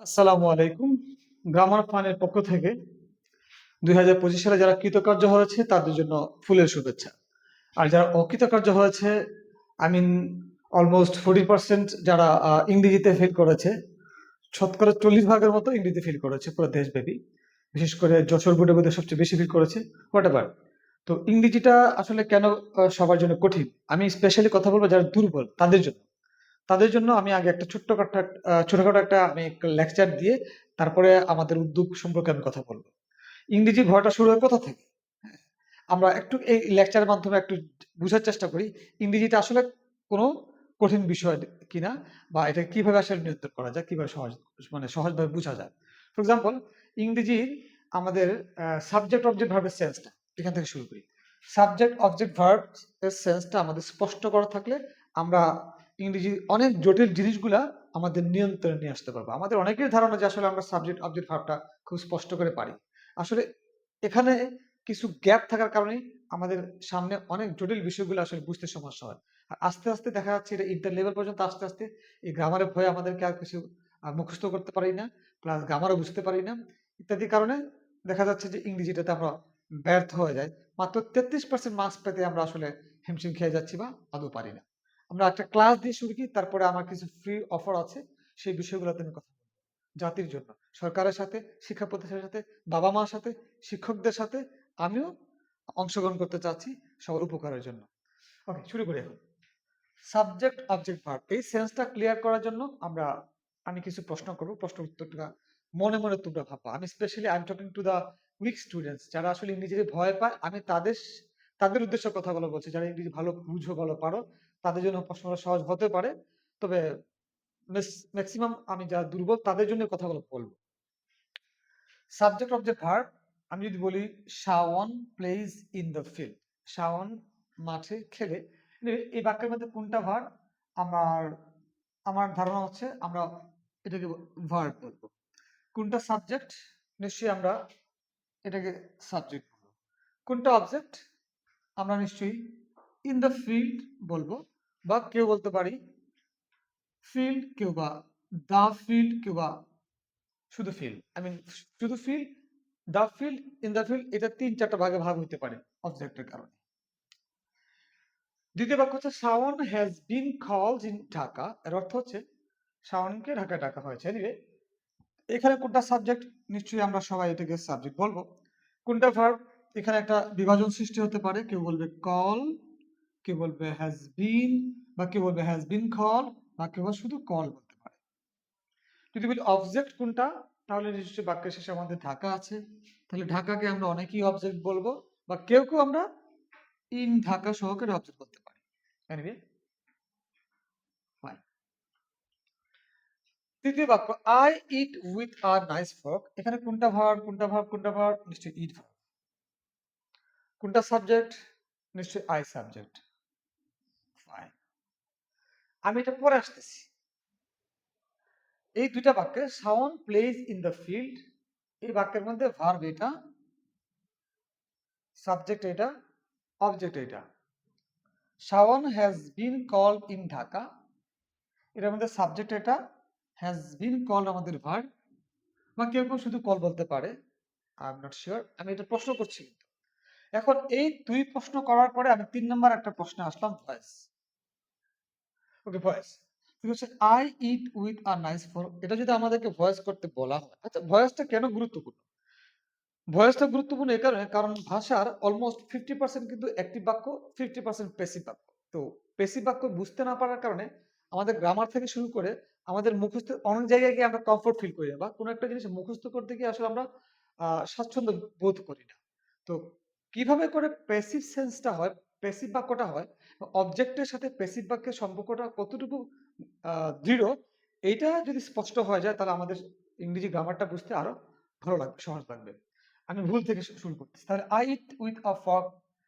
আসসালামু আলাইকুম। গ্রামার ফানের পক্ষ থেকে দুই হাজার পঁচিশ সালে যারা কৃতকার্য হয়েছে, তাদের জন্য ফুলের শুভেচ্ছা। আর যারা অকৃতকার্য হয়েছে I mean almost forty percent যারা ইংরেজিতে ফেল করেছে, শতকরা চল্লিশ ভাগের মতো ইংরেজিতে ফেল করেছে, পুরো দেশব্যাপী। বিশেষ করে যশোর বোর্ডে বোধহয় সবচেয়ে বেশি ফিল করেছে হোয়াট এভার তো ইংরেজিটা আসলে কেন সবার জন্য কঠিন? আমি স্পেশালি কথা বলব যারা দুর্বল, তাদের জন্য। তাদের জন্য আমি আগে একটা ছোট্ট একটা ছোটখাটো একটা আমি লেকচার দিয়ে তারপরে আমাদের উদ্যোগ সম্পর্কে আমি কথা বলব। ইংরেজি ভয়টা শুরু হয় কোথা থেকে? হ্যাঁ, আমরা একটু এই লেকচারের মাধ্যমে একটু বোঝার চেষ্টা করি ইংরেজিটা আসলে কোনো কঠিন বিষয় কিনা বা এটা কীভাবে আসলে নিয়ন্ত্রণ করা যায় কীভাবে সহজ মানে সহজভাবে বোঝা যায়। ফর এক্সাম্পল ইংরেজি আমাদের সাবজেক্ট অবজেক্ট ভার্বের সেন্সটা এখান থেকে শুরু করি। সাবজেক্ট অবজেক্ট ভার্ব এর সেন্সটা আমাদের স্পষ্ট করা থাকলে আমরা ইংরেজি অনেক জটিল জিনিসগুলা আমাদের নিয়ন্ত্রণে নিয়ে আসতে পারব। আমাদের অনেকের ধারণা যে আসলে আমরা সাবজেক্ট অবজেক্ট ভার্বটা খুব স্পষ্ট করে পারি। আসলে এখানে কিছু গ্যাপ থাকার কারণে আমাদের সামনে অনেক জটিল বিষয়গুলো আসলে বুঝতে সমস্যা হয়। আর আস্তে আস্তে দেখা যাচ্ছে এটা ইন্টার লেভেল পর্যন্ত আস্তে আস্তে এই গ্রামারের ভয়ে আমাদেরকে আর কিছু মুখস্থ করতে পারি না প্লাস গ্রামারও বুঝতে পারি না। ইত্যাদি কারণে দেখা যাচ্ছে যে ইংরেজিটাতে আমরা ব্যর্থ হয়ে যাই। মাত্র তেত্রিশ পার্সেন্ট মার্কস পেতে আমরা আসলে হিমশিম খেয়ে যাচ্ছি বা আদৌ পারি না। আমরা একটা ক্লাস দিয়ে শুরু করি, তারপরে আমার কিছু ফ্রি অফার আছে, সেই বিষয়গুলোতে আমি কথা বলব। জাতির জন্য, সরকারের সাথে, শিক্ষা প্রতিষ্ঠানের সাথে, বাবা মার সাথে, শিক্ষকদের সাথে আমিও অংশগ্রহণ করতে চাচ্ছি সবার উপকারের জন্য। ওকে শুরু করি এখন। সাবজেক্ট অবজেক্ট ভার্ব এই সেন্সটা ক্লিয়ার করার জন্য আমরা, আমি কিছু প্রশ্ন করব, প্রশ্ন উত্তরটা মনে মনে তোমরা ভাববা। আমি specially I am talking to the weak students যারা আসলে ইংরেজিতে ভয় পায়, আমি তাদের তাদের উদ্দেশ্যে কথাগুলো বলছি। যারা ইংরেজি ভালো, বুঝো, ভালো, পারো তাদের জন্য প্রশ্নটা সহজ হতে পারে। তবে ম্যাক্সিমাম আমি যারা দুর্বল তাদের জন্য কথাগুলো বলব। সাবজেক্ট অফ দ্য ভার্ব আমি যদি বলি Shaon plays in the field Shaon মাঠে খেলে। এই বাক্যের মধ্যে কোনটা ভার্ব আমার আমার ধারণা হচ্ছে আমরা এটাকে ভার্ব বলব। কোনটা সাবজেক্ট নিশ্চয়ই আমরা এটাকে সাবজেক্ট বলব। কোনটা অবজেক্ট আমরা নিশ্চয়ই ইন দ্য ফিল্ড বলব। বা কেউ বলতে পারি ফিল্ড কেউ বা দা ফিল্ড কেউ বা শুধু ফিল্ড আই মিন শুধু field the field in the field এটা তিন চারটা ভাগে ভাগ হইতে পারে অবজেক্টের কারণে। দ্বিতীয় বাক্য হচ্ছে Shaon has been called in Dhaka এর অর্থ হচ্ছে শাওনকে ঢাকায় ডাকা হয়েছে। এনিওয়ে এখানে কোনটা সাবজেক্ট নিশ্চয়ই আমরা সবাই এটাকে সাবজেক্ট বলব। কোনটা ভার্ব এখানে একটা বিভাজন সৃষ্টি হতে পারে, কেউ বলবে কল কেউ বলবে হ্যাজ বিন বা কেউ বলবে হ্যাজ বিন কল বা কেউ বা শুধু কল বলতে পারে। যদি বলি অবজেক্ট কোনটা, তাহলে নিশ্চয়ই বাক্যের শেষে আমাদের ঢাকা আছে। তাহলে ঢাকাকে আমরা অনেকেই অবজেক্ট বলব বা কেউ কেউ আমরা ইন ঢাকা সহকারে অবজেক্ট করতে পারি। তৃতীয় বাক্য I eat with a nice fork এখানে কোনটা ভার্ব কোনটা ভার্ব কোনটা ভার্ব নিশ্চয়ই ইট ভার্ব কোনটা সাবজেক্ট নিশ্চয়ই আই সাবজেক্ট আমি এটা পরে আসতেছি। এই দুইটা বাক্যে Shaon plays in the field এই বাক্যের মধ্যে ভার্ব এটা সাবজেক্ট এটা অবজেক্ট এটা। Shaon has been call in Dhaka এটার মধ্যে সাবজেক্ট এটা হ্যাজ বিন কল আমাদের ভার্ব বা কেউ কেউ শুধু কল বলতে পারে আই এম নট শিওর আমি এটা প্রশ্ন করছি। এখন এই দুই প্রশ্ন করার পরে আমি তিন নম্বর একটা প্রশ্নে আসলাম, ভয়েস। ওকে ভয়েস হচ্ছে I eat with a nice fork এটা যদি আমাদেরকে ভয়েস করতে বলা হয় আচ্ছা ভয়েসটা কেন গুরুত্বপূর্ণ? ভয়েসটা গুরুত্বপূর্ণ এই কারণে, কারণ ভাষার অলমোস্ট ফিফটি পার্সেন্ট কিন্তু অ্যাক্টিভ বাক্য ফিফটি পার্সেন্ট পেসিভ বাক্য। তো পেসিভ বাক্য বুঝতে না পারার কারণে আমাদের গ্রামার থেকে শুরু করে আমাদের মুখস্থ অনেক জায়গায় গিয়ে আমরা কমফোর্ট ফিল করি বা কোনো একটা জিনিস মুখস্থ করতে গিয়ে আসলে আমরা স্বাচ্ছন্দ্য বোধ করি না। তো কীভাবে করে প্যাসিভ সেন্সটা হয় প্যাসিভ বাক্যটা হয় অবজেক্টের সাথে প্যাসিভ বাক্যের সম্পর্কটা কতটুকু দৃঢ়, এইটা যদি স্পষ্ট হয়ে যায়, তাহলে আমাদের ইংরেজি গ্রামারটা বুঝতে আরও ভালো লাগবে, সহজ লাগবে। আমি ভুল থেকে শুরু করতেছি। তাহলে আই ইট উইথ আ ফক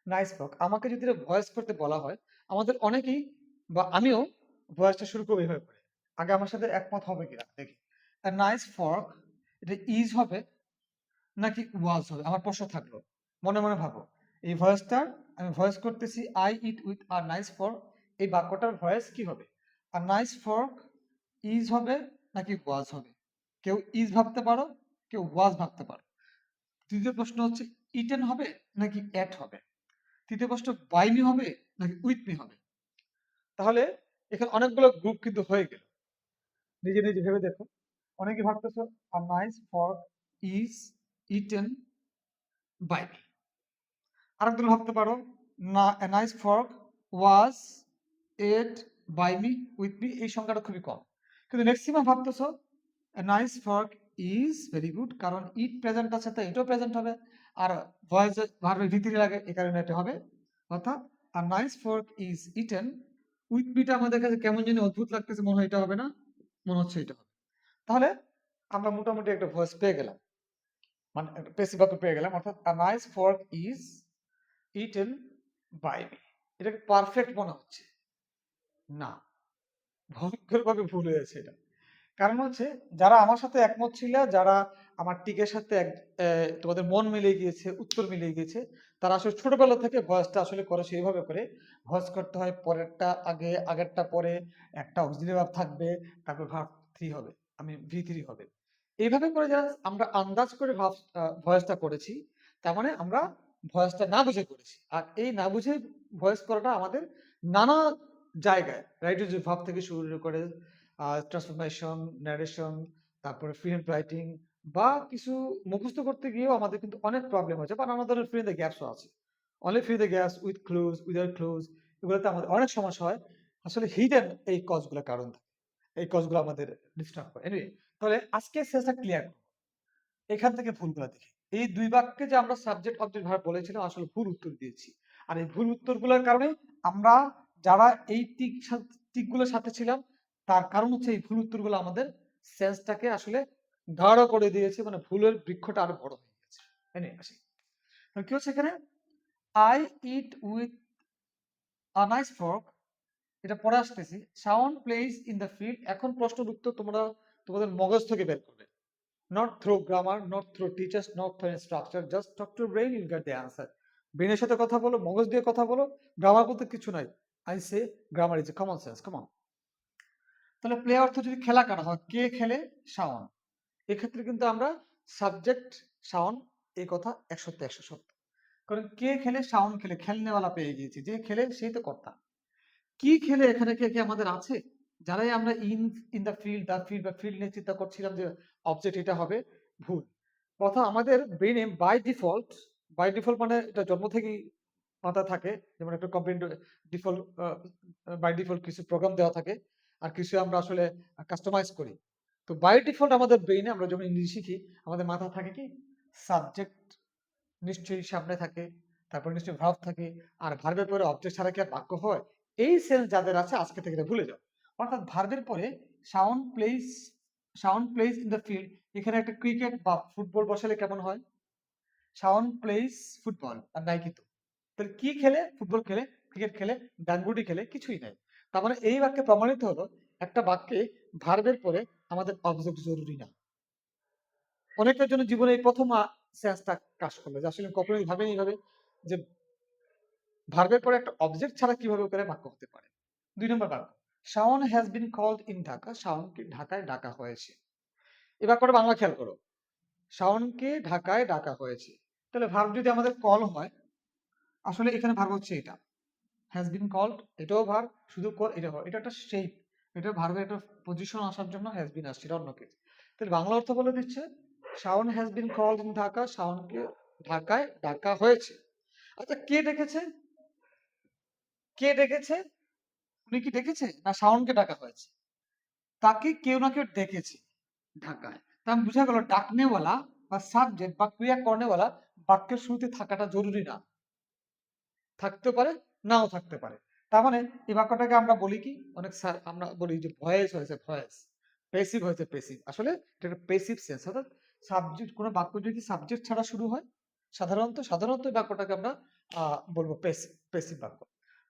নাইস ফক আমাকে যদি ভয়েস করতে বলা হয়, আমাদের অনেকেই বা আমিও ভয়েসটা শুরু করব এইভাবে করে। আগে আমার সাথে একমত হবে কিনা, দেখি। নাইস ফর্ক এটা ইজ হবে নাকি ওয়াজ হবে? আমার প্রশ্ন থাকল। মনে মনে ভাবো। এই ভয়েসটার আমি ভয়েস করতেছি I eat with a nice fork এই বাক্যটার ভয়েস কি হবে? আর নাইস ফর্ক ইজ হবে নাকি ওয়াজ হবে? কেউ ইজ ভাবতে পারো, কেউ ওয়াজ ভাবতে পারো। তৃতীয় প্রশ্ন হচ্ছে ইটেন হবে নাকি অ্যাট হবে? তৃতীয় প্রশ্ন বাই মি হবে নাকি উইথ মি হবে? তাহলে এখানে অনেকগুলো গ্রুপ কিন্তু হয়ে গেল। নিজে নিজে ভেবে দেখো। অনেকে ভাবতেছো a nice fork is eaten by me আরেকজন ভাবতে পারো, না a nice fork was ate by me with me এই সংখ্যাটা খুবই কম। কিন্তু maximum ভাবতেছো a nice fork is very good কারণ ইট প্রেজেন্ট আছে তো এটাও প্রেজেন্ট হবে। আর ভয়েস ভার্বের ভিতরে লাগে এই কারণে এটা হবে। অর্থাৎ a nice fork is eaten with মিটা আমাদের কাছে কেমন জানি অদ্ভুত লাগতেছে, মনে হয় এটা হবে না, মনে হচ্ছে এটা হবে। তাহলে, আমরা মোটামুটি একটা ভয়েস পেয়ে গেলাম। মানে একটা পেসিভ বাক্য পেয়ে গেলাম, অর্থাৎ a nice fork is eaten by me এটাকে পারফেক্ট মনে হচ্ছে। না। ভয়ঙ্করভাবে ভুল হয়েছে এটা। কারণ হচ্ছে, যারা আমার সাথে একমত ছিল, যারা আমার টিকের সাথে এক তোমাদের মন মিলে গিয়েছে, উত্তর মিলে গিয়েছে, তারা আসলে ছোটবেলা থেকে ভয়েসটা আসলে করে সেইভাবে করে, ভয়েস করতে হয় পরেরটা আগে, আগেরটা পরে, একটা অক্সিলারি ভাব থাকবে, তারপর ভাব থ্রি হবে, আমি ভি থ্রি হবে। এইভাবে করে যারা আমরা আন্দাজ করে ভাব ভয়েসটা করেছি, তার মানে আমরা ভয়েসটা না বুঝে করেছি। আর এই না বুঝে ভয়েস করাটা আমাদের নানা জায়গায় রাইটের যে ভাব থেকে শুরু করে ট্রান্সফরমেশন, ন্যারেশন, তারপরে ফিল্ম রাইটিং বা কিছু মুখস্থ করতে গিয়েও আমাদের কিন্তু অনেক প্রবলেম হচ্ছে বা নানা ধরনের ফ্রি দ্য গ্যাপসও আছে। Only free the gaps, with clues, without clues, এগুলোতে আমাদের অনেক সমস্যা হয়। আসলে হিডেন এই কজগুলো কারণ থাকে। এই কজগুলো আমাদের ডিস্টার্ব করে। এনিওয়ে তাহলে আজকে শেষটা ক্লিয়ার এখান থেকে ভুলগুলো দেখি। এই দুই বাক্যে যে আমরা সাবজেক্ট অবজেক্ট ভাবে বলেছিলাম, আসলে ভুল উত্তর দিয়েছি। আর এই ভুল উত্তরগুলোর কারণে আমরা যারা এই টিক টিকগুলোর সাথে ছিলাম, তার কারণ হচ্ছে এই ভুল উত্তরগুলো আমাদের সেন্সটাকে আসলে গাঢ় করে দিয়েছে মানে ভুলের বৃক্ষটা আরও বড় হয়ে গেছে। আসি কি হচ্ছে এখানে? I eat with a fork এটা পড়ে আসতেছি। Shaon plays in the field এখন প্রশ্নের উত্তর তোমরা, তোমাদের মগজ থেকে বের করবে। Not through grammar not through teachers not through structure just talk to brain you get the answer ব্রেনের সাথে কথা বলো, মগজ দিয়ে কথা বলো গ্রামার বলতে কিছু নাই। I say grammar is common sense common তাহলে প্লে অর্থ যদি খেলা কাটা হয়, কে খেলে? শাওন। এক্ষেত্রে কিন্তু আমরা সাবজেক্ট শাওন, এই কথা একশোতে একশো সত্য কারণ কে খেলে? শাওন খেলে। খেলনেওয়ালা পেয়ে গিয়েছি। যে খেলে, সেই তো কর্তা। কি খেলে এখানে কে কে আমাদের আছে? যারাই আমরা in in the field the field বা ফিল্ড নিয়ে চিন্তা করছিলাম যে অবজেক্ট এটা হবে, ভুল। কথা আমাদের ব্রেনে বাই ডিফল্ট বাই ডিফল্ট মানে এটা জন্ম থেকেই মাথা থাকে, যেমন একটা কম্পিউটার ডিফল্ট বাই ডিফল্ট কিছু প্রোগ্রাম দেওয়া থাকে, আর কিছু আমরা আসলে কাস্টমাইজ করি। তো বাই ডিফল্ট আমাদের ব্রেইনে আমরা যখন ইংরেজি শিখি, আমাদের মাথা থাকে কি? সাবজেক্ট নিশ্চয়ই সামনে থাকে, তারপর নিশ্চয়ই ভার্ব থাকে, আর ভার্বের পরে অবজেক্ট ছাড়া কি আর বাক্য হয়? এই সেন্স যাদের আছে, আজকে থেকে ভুলে যাও। অর্থাৎ ভার্বের পরে Shaon plays Shaon plays in the field, এখানে একটা ক্রিকেট বা ফুটবল বসালে কেমন হয়? সাউন্ড প্লেস ফুটবল আর নাই কিন্তু তাহলে কি খেলে? ফুটবল খেলে, ক্রিকেট খেলে ডাঙ্গুটি খেলে, কিছুই নাই। তার মানে এই বাক্যে প্রমাণিত হলো একটা বাক্যে ভার্বের পরে আমাদের অবজেক্ট জরুরি না। অনেকের জন্য জীবনে এই প্রথম সেন্সটা কাজ করল যে আসলে কখনোই ভাবেনি এইভাবে যে ভার্বের পরে একটা অবজেক্ট ছাড়া কীভাবে করে বাক্য হতে পারে। দুই নম্বর বাক্য। Shaon has been called in Dhaka শাওনকে ঢাকায় ডাকা হয়েছে। এবার করে বাংলা খেয়াল করো। শাওনকে ঢাকায় ডাকা হয়েছে। তাহলে ভার্ব যদি আমাদের কল হয়, আসলে এখানে ভার্ব হচ্ছে এটা। হ্যাজ বিন কল্ড এটাও ভার শুধু কল এটা হয় এটা একটা শেপ এটা ভার্বের একটা পজিশন আসার জন্য হ্যাজ বিন আসছে অন্য কিছু। তাহলে বাংলা অর্থ বলে দিচ্ছে, Shaon has been called in Dhaka শাওনকে ঢাকায় ডাকা হয়েছে। আচ্ছা কে ডেকেছে? কে ডেকেছে? উনি কি ডেকেছে? না শাওনকে ডাকা হয়েছে? তাকে কেউ না কেউ ডেকেছে ঢাকায়। তা বুঝা গেল ডাকনেওয়ালা বা সাবজেক্ট বা ক্রিয়া করনেওয়ালা বাক্যের শুরুতে থাকাটা জরুরি না। থাকতে পারে, নাও থাকতে পারে। তার মানে এই বাক্যটাকে আমরা বলি কি? অনেক স্যার আমরা বলি যে ভয়েস হয়েছে ভয়েস পেসিভ হয়েছে পেসিভ আসলে এটা একটা পেসিভ সেন্স অর্থাৎ সাবজেক্ট কোনো বাক্য যদি সাবজেক্ট ছাড়া শুরু হয়, সাধারণত সাধারণত এই বাক্যটাকে আমরা বলব পেসিভ পেসিভ বাক্য।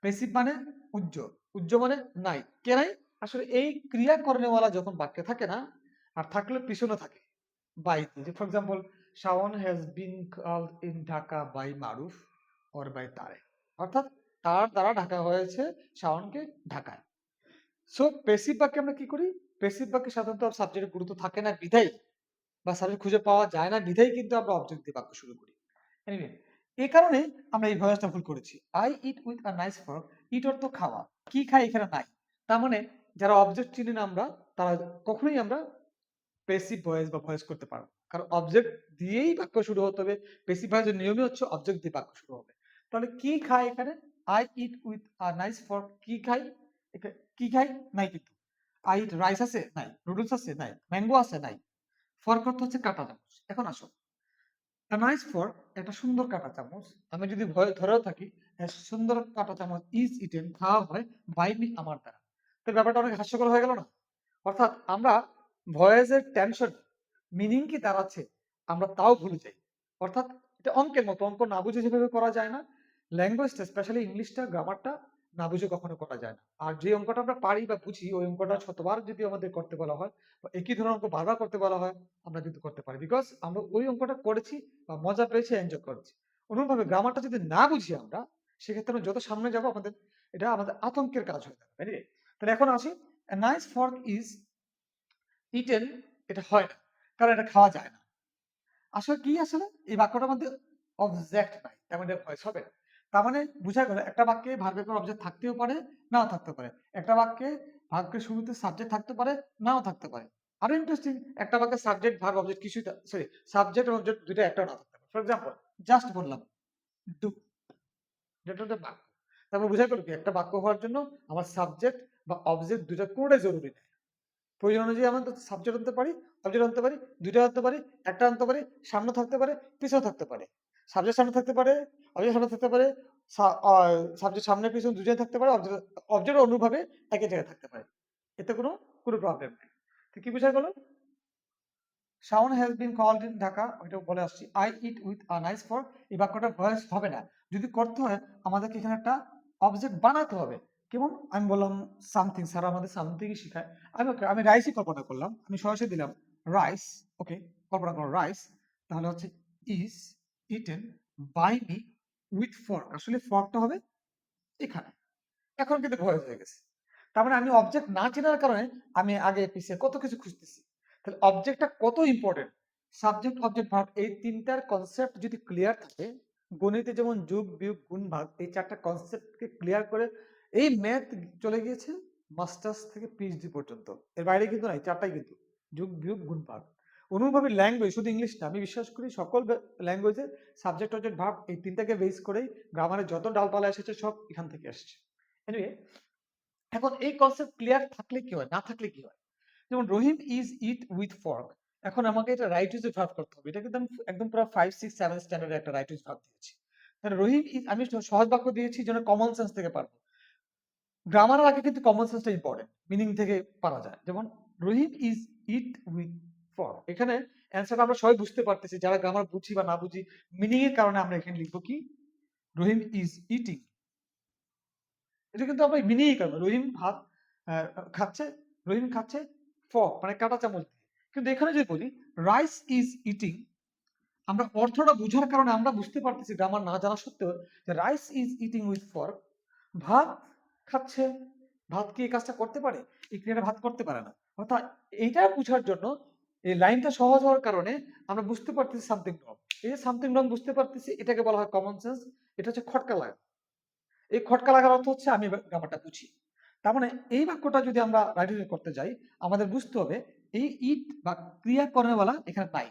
পেসিভ মানে উজ্জ্বল। উজ্জ্বল মানে নাই। কে নাই? আসলে এই ক্রিয়া করনেওয়ালা যখন বাক্যে থাকে না, আর থাকলে পিছনে থাকে, বাই যে for example Shaon has been called in Dhaka by Maruf or by তারে অর্থাৎ তার দ্বারা ঢাকা হয়েছে শাওনকে ঢাকায়। সো প্যাসিভ বাক্যে আমরা কি করি? প্যাসিভ বাক্যে সাধারণত সাবজেক্টের গুরুত্ব থাকে না বিধায়, বা সাবজেক্ট খুঁজে পাওয়া যায় না বিধায়, কিন্তু আমরা অবজেক্ট দিয়ে বাক্য শুরু করি। এনিওয়ে এই কারণে আমরা এই ভয়েসটা ভুল করেছি। I eat with a nice fork eat অর্থ খাওয়া। কি খাই এখানে নাই। তার মানে যারা অবজেক্ট চিনি না আমরা, তারা কখনোই আমরা প্যাসিভ ভয়েস বা ভয়েস করতে পারব। কারণ অবজেক্ট দিয়েই বাক্য শুরু হতে হবে প্যাসিভ ভয়েসের নিয়মই হচ্ছে অবজেক্ট দিয়ে বাক্য শুরু হবে। তাহলে কি খাই এখানে? I eat with a nice fork কি খাই কি খাই নাই কিন্তু। আই ইট রাইস আছে? নাই। নুডলস আছে? নাই। ম্যাঙ্গো আছে? নাই। ফর্ক অর্থ হচ্ছে কাটা চামচ। এখন আসো। নাইস ফর্ক একটা সুন্দর কাটা চামচ। আমি যদি ভয়, ধরেও থাকি সুন্দর কাটা চামচ ইজ ইটেন খাওয়া হয় বাই মি আমার দ্বারা। তো ব্যাপারটা অনেক হাস্যকর হয়ে গেল না? অর্থাৎ আমরা ভয়েসের টেনশন, মিনিং কি দাঁড়াচ্ছে আমরা তাও ভুলে যাই। অর্থাৎ এটা অঙ্কের মতো, অঙ্ক না বুঝে যেভাবে করা যায় না। ল্যাঙ্গুয়েজটা স্পেশালি ইংলিশটা গ্রামারটা না বুঝে কখনো করা যায় না। আর যে অঙ্কটা আমরা পারি বা বুঝি, ওই অঙ্কটা শতবার যদি আমাদের করতে বলা হয় বা একই ধরনের অঙ্ক বারবার করতে বলা হয়, আমরা কিন্তু করতে পারি। বিকজ আমরা ওই অঙ্কটা করেছি বা মজা পেয়েছি এনজয় করেছি। অনুরূপভাবে গ্রামারটা যদি না বুঝি আমরা সেক্ষেত্রে আমরা যত সামনে যাব আমাদের এটা আমাদের আতঙ্কের কাজ হয়ে যাবে Anyway, তাহলে এখন আসি নাইস ফর্ক ইজ ইটেন এটা হয় না কারণ এটা খাওয়া যায় না। আসলে কি আসলে? এই বাক্যটার মধ্যে অবজেক্ট নাই তার মানে ভয়েস হবে। না তার মানে বোঝা গেল একটা বাক্যে ভার্বের পর অবজেক্ট থাকতেও পারে নাও থাকতে পারে। একটা বাক্যে ভার্বের শুরুতে সাবজেক্ট থাকতে পারে নাও থাকতে পারে। আরও ইন্টারেস্টিং একটা বাক্যে সাবজেক্ট ভার্ব অবজেক্ট কিছুই সরি সাবজেক্ট অবজেক্ট দুটো একটা না থাকতে পারে। ফর এক্সাম্পল জাস্ট বললাম ডু যেটা হচ্ছে বাক্য। তারপর বোঝা গেল কি? একটা বাক্য হওয়ার জন্য আমার সাবজেক্ট বা অবজেক্ট দুটো কোনোটাই জরুরি নেই প্রয়োজন অনুযায়ী আমরা সাবজেক্ট আনতে পারি অবজেক্ট আনতে পারি, দুইটা আনতে পারি, একটা আনতে পারি, সামনে থাকতে পারে, পিছনে থাকতে পারে। সাবজেক্ট সামনে থাকতে পারে অবজেক্ট সামনে থাকতে পারে সাবজেক্ট সামনে, পিছনে দুজনে থাকতে পারে অবজেক্ট অবজেক্ট অনুভাবে একই জায়গায় থাকতে পারে। এতে কোনো কোনো প্রবলেম নেই। তো কি বোঝা গেল sound has been called in Dhaka ওইটা বলে আসছি। I eat with a nice for এই বাক্যটা ভয়েস হবে না। যদি করতে হয়, আমাদেরকে এখানে একটা অবজেক্ট বানাতে হবে। কেমন? আমি বললাম সামথিং স্যার আমাদের সামথিংই শেখায়। আমি ওকে, আমি রাইসই কল্পনা করলাম। আমি সরাসরি দিলাম রাইস ওকে, কল্পনা করো রাইস তাহলে হচ্ছে is eaten by me with fork আসলে ফর্কটা হবে এখানে। এখন কিন্তু ভয় হয়ে গেছে। তার মানে আমি অবজেক্ট না চেনার কারণে আমি আগে পিছিয়ে কত কিছু খুঁজতেছি। তাহলে অবজেক্টটা কত ইম্পর্টেন্ট সাবজেক্ট অবজেক্ট ভার্ব এই তিনটার কনসেপ্ট যদি ক্লিয়ার থাকে গণিতে যেমন যোগ, বিয়োগ, গুণ, ভাগ এই চারটা কনসেপ্টকে ক্লিয়ার করে এই ম্যাথ চলে গিয়েছে মাস্টার্স থেকে পিএইচডি পর্যন্ত। এর বাইরে কিন্তু নাই, চারটাই কিন্তু। যোগ, বিয়োগ, গুণ, ভাগ। অনুভাবে ল্যাঙ্গুয়েজ শুধু ইংলিশ না, আমি বিশ্বাস করি সকল ল্যাঙ্গুয়েজে সাবজেক্ট অবজেক্ট ভার্ব এই তিনটাকে বেস করেই গ্রামারের যত ডালপালা এসেছে সব এখান থেকে আসছে। এনিওয়ে এখন এই কনসেপ্ট ক্লিয়ার থাকলে কি হয়, না থাকলে কি হয়? যেমন Rahim is eat with fork এখন আমাকে এটা রাইট ইউজ ভার্ব করতে হবে। এটা কিন্তু একদম পুরো ফাইভ সিক্স সেভেন স্ট্যান্ডার্ডে একটা রাইট ইউজ ভার্ব দিয়েছি। তাহলে রহিম আমি সহজ বাক্য দিয়েছি যেন কমন সেন্স থেকে পারব। গ্রামারের আগে কিন্তু কমন সেন্সটা ইম্পর্টেন্ট মিনিং থেকে পারা যায়। যেমন Rahim is eat with for এখানে অ্যান্সার আমরা সবাই বুঝতে পারতেছি, যারা গ্রামার বুঝি বা না বুঝি মিনিং এর কারণে আমরা এখানে লিখব কি? রহিম ইজ ইটিং এটা কিন্তু আমরা মিনিং কারণে রহিম ভাত খাচ্ছে রহিম খাচ্ছে ফক মানে কাটা চামচ। কিন্তু এখানে যদি বলি রাইস ইজ ইটিং আমরা অর্থটা বুঝার কারণে আমরা বুঝতে পারতেছি গ্রামার না জানা সত্ত্বেও যে rice is eating with fork ভাত খাচ্ছে, ভাত কি এই কাজটা করতে পারে? এই ক্রিয়াটা ভাত করতে পারে না। অর্থাৎ এইটা বোঝার জন্য এই লাইনটা সহজ হওয়ার কারণে আমরা বুঝতে পারতেছি সামথিং রং এই যে সামথিং রং বুঝতে পারতেছি, এটাকে বলা হয় কমন সেন্স এটা হচ্ছে খটকা লাগা। এই খটকা লাগার অর্থ হচ্ছে আমি ব্যাপারটা বুঝি। তার মানে এই বাক্যটা যদি আমরা রাইটিং করতে যাই, আমাদের বুঝতে হবে এই ইট বা ক্রিয়া কর্মওয়ালা এখানে নাই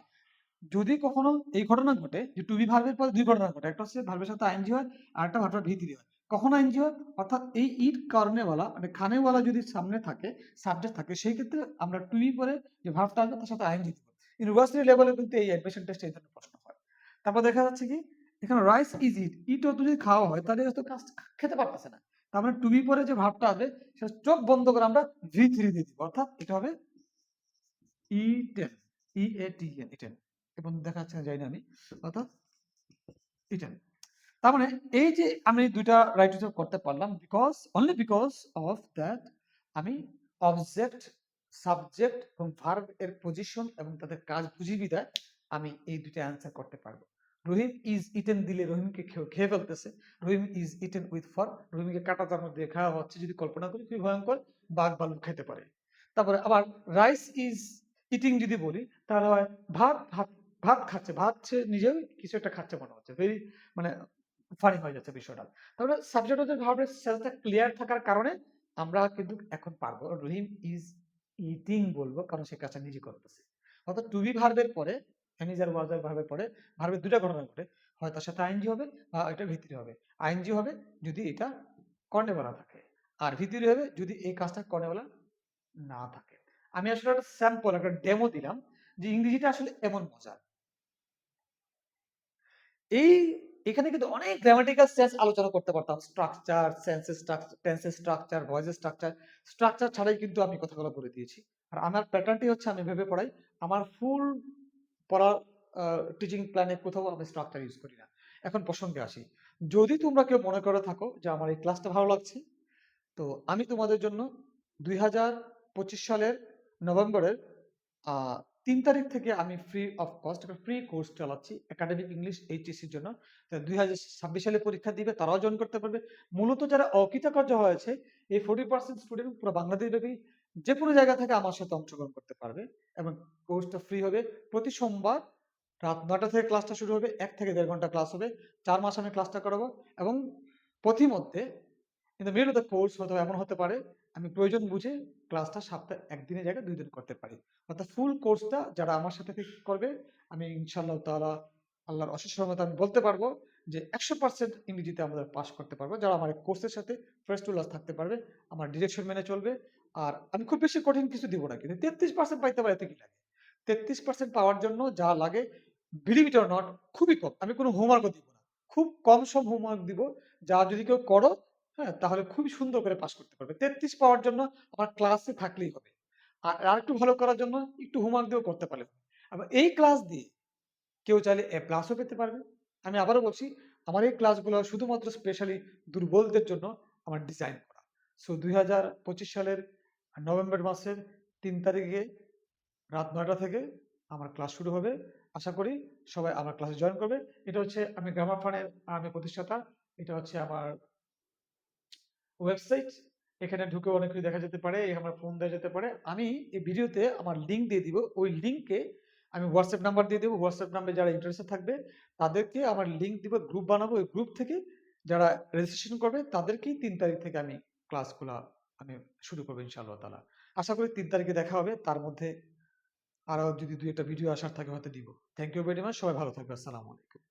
যদি কখনো এই ঘটনা ঘটে, যে টু বি ভার্বের পরে দুই ঘটনা ঘটে, একটা হচ্ছে ভার্বের সাথে আইনজি হয়, আর একটা ভার্বের ভিত্তি হয়। কখন আইনজি হয়, অর্থাৎ এই ইট কর্নেওয়ালা মানে খানেওয়ালা যদি সামনে থাকে সাবজেক্ট থাকে, সেই ক্ষেত্রে আমরা টু বি পরে যে ভার্বটা আসবে, তার সাথে আইনজি দিব। ইউনিভার্সিটি লেভেলে কিন্তু এই অ্যাডমিশন টেস্টে এই ধরনের প্রশ্ন হয়। তারপর দেখা যাচ্ছে কি, এখানে রাইস ইজ ইট ইট অত যদি খাওয়া হয়, তাহলে তো কাজ খেতে পারতেছে না। তার মানে টু বি পরে যে ভাবটা আসবে, সেটা চোখ বন্ধ করে আমরা ভি থ্রি দিয়ে দিব। অর্থাৎ এটা হবে ই ই এ টি এন ইটেন এবং দেখা যাচ্ছে না আমি, অর্থাৎ ইটেন তার মানে এই যে আমি দুইটা রাইট ইউজ করতে পারলাম because only because of that আমি অবজেক্ট সাবজেক্ট এবং ভার্ব এর পজিশন এবং তাদের কাজ বুঝি বিদায় আমি এই দুইটা অ্যান্সার করতে পারব। রহিম ইজ ইটেন দিলে রহিমকে খেয়ে ফেলতেছে। Rahim is eaten with for রহিমকে কাটা চামচ দিয়ে খাওয়া হচ্ছে যদি কল্পনা করি খুবই ভয়ঙ্কর বাঘ ভালুক খেতে পারে। তারপরে আবার রাইস ইজ ইটিং যদি বলি, তাহলে হয় ভাত ভাত ভাত খাচ্ছে, ভাত সে নিজেও কিছু একটা খাচ্ছে মনে হচ্ছে। ভেরি মানে ফানি হয়ে যাচ্ছে বিষয়টা। তাহলে সাবজেক্ট হচ্ছে ভার্বের সেন্সটা ক্লিয়ার থাকার কারণে আমরা কিন্তু এখন পারব। রহিম ইজ ইটিং বলব, কারণ সে কাজটা নিজে করতেছে। অর্থাৎ টু বি ভার্বের পরে হ্যানিজার ওয়াজার ভার্বের পরে ভার্বের দুটা ঘটনা ঘটে। হয় তার সাথে আইনজি হবে বা এটা ভিতরে হবে। আইনজি হবে যদি এটা কর্নেবেলা থাকে, আর ভিত্তি হবে যদি এই কাজটা কর্নেবেলা না থাকে। আমি আসলে একটা স্যাম্পল একটা ডেমো দিলাম যে ইংরেজিটা আসলে এমন মজার। এই, এখানে কিন্তু অনেক গ্রামাটিক্যাল সেন্স আলোচনা করতে পারতাম। স্ট্রাকচার সেন্সেস স্ট্রাকচার টেন্সের স্ট্রাকচার ভয়েসের স্ট্রাকচার স্ট্রাকচার ছাড়াই কিন্তু আমি কথাগুলো বলে দিয়েছি। আর আমার প্যাটার্নটি হচ্ছে আমি ভেবে পড়াই, আমার ফুল পড়া টিচিং প্ল্যানে কোথাও আমি স্ট্রাকচার ইউজ করি না। এখন প্রসঙ্গে আসি। যদি তোমরা কেউ মনে করে থাকো যে আমার এই ক্লাসটা ভালো লাগছে, তো আমি তোমাদের জন্য দুই হাজার পঁচিশ সালের নভেম্বরের তিন তারিখ থেকে আমি ফ্রি অফ কস্ট একটা ফ্রি কোর্স চালাচ্ছি একাডেমিক ইংলিশ এইচএসির জন্য। দুই হাজার ছাব্বিশ সালে পরীক্ষা দিবে, তারাও জয়েন করতে পারবে। মূলত যারা অকৃতকার্য হয়েছে, এই ফোর্টি পার্সেন্ট স্টুডেন্ট পুরো বাংলাদেশ ব্যাপী যে কোনো জায়গা থেকে আমার সাথে অংশগ্রহণ করতে পারবে এবং কোর্সটা ফ্রি হবে। প্রতি সোমবার রাত নটা থেকে ক্লাসটা শুরু হবে, এক থেকে দেড় ঘণ্টা ক্লাস হবে। চার মাস আমি ক্লাসটা করাবো এবং পথিমধ্যে কিন্তু মেন দ্য কোর্স হয়তো এমন হতে পারে আমি প্রয়োজন বুঝে ক্লাসটা সপ্তাহে একদিনের জায়গায় দুই দিন করতে পারি। অর্থাৎ ফুল কোর্সটা যারা আমার সাথে থেকে করবে, আমি ইনশাল্লাহ তাআলা আল্লাহর অশেষ রহমতে আমি বলতে পারব যে একশো পার্সেন্ট ইংরেজিতে আমাদের পাস করতে পারব। যারা আমার কোর্সের সাথে ফার্স্ট টু লাস্ট থাকতে পারবে, আমার ডিরেকশন মেনে চলবে। আর আমি খুব বেশি কঠিন কিছু দিব না, কিন্তু তেত্রিশ পার্সেন্ট পাইতে পারে এতে কি লাগে? তেত্রিশ পার্সেন্ট পাওয়ার জন্য যা লাগে বিলিভ নট খুবই কম। আমি কোনো হোমওয়ার্কও দিব না। খুব কম সম হোমওয়ার্ক দিব, যা যদি কেউ করো হ্যাঁ তাহলে খুবই সুন্দর করে পাস করতে পারবে। তেত্রিশ পাওয়ার জন্য আমার ক্লাসে থাকলেই হবে। আর আর একটু ভালো করার জন্য একটু হোমওয়ার্ক দিয়েও করতে পারবে আবার এই ক্লাস দিয়ে কেউ চাইলে এ প্লাসও পেতে পারবে। আমি আবারও বলছি, আমার এই ক্লাসগুলো শুধুমাত্র স্পেশালি দুর্বলদের জন্য আমার ডিজাইন করা। সো দুই হাজার পঁচিশ সালের নভেম্বর মাসের তিন তারিখে রাত নয়টা থেকে আমার ক্লাস শুরু হবে। আশা করি সবাই আমার ক্লাসে জয়েন করবে। এটা হচ্ছে আমি গ্রামার ফানের আমি প্রতিষ্ঠাতা। এটা হচ্ছে আমার ওয়েবসাইট এখানে ঢুকে অনেক কিছু দেখা যেতে পারে, আমার ফোন দেওয়া যেতে পারে। আমি এই ভিডিওতে আমার লিঙ্ক দিয়ে দিব। ওই লিঙ্কে আমি হোয়াটসঅ্যাপ নাম্বার দিয়ে দেবো। হোয়াটসঅ্যাপ নাম্বারে যারা ইন্টারেস্টেড থাকবে, তাদেরকে আমার লিঙ্ক দিব গ্রুপ বানাবো। ওই গ্রুপ থেকে যারা রেজিস্ট্রেশন করবে, তাদেরকেই তিন তারিখ থেকে আমি ক্লাসগুলো আমি শুরু করব, ইনশাআল্লাহ তালা আশা করি তিন তারিখে দেখা হবে। তার মধ্যে আরও যদি দুই একটা ভিডিও আসার থাকে, হয়তো দিব। থ্যাংক ইউ ভেরি মাচ সবাই ভালো থাকবে। আসসালামু আলাইকুম।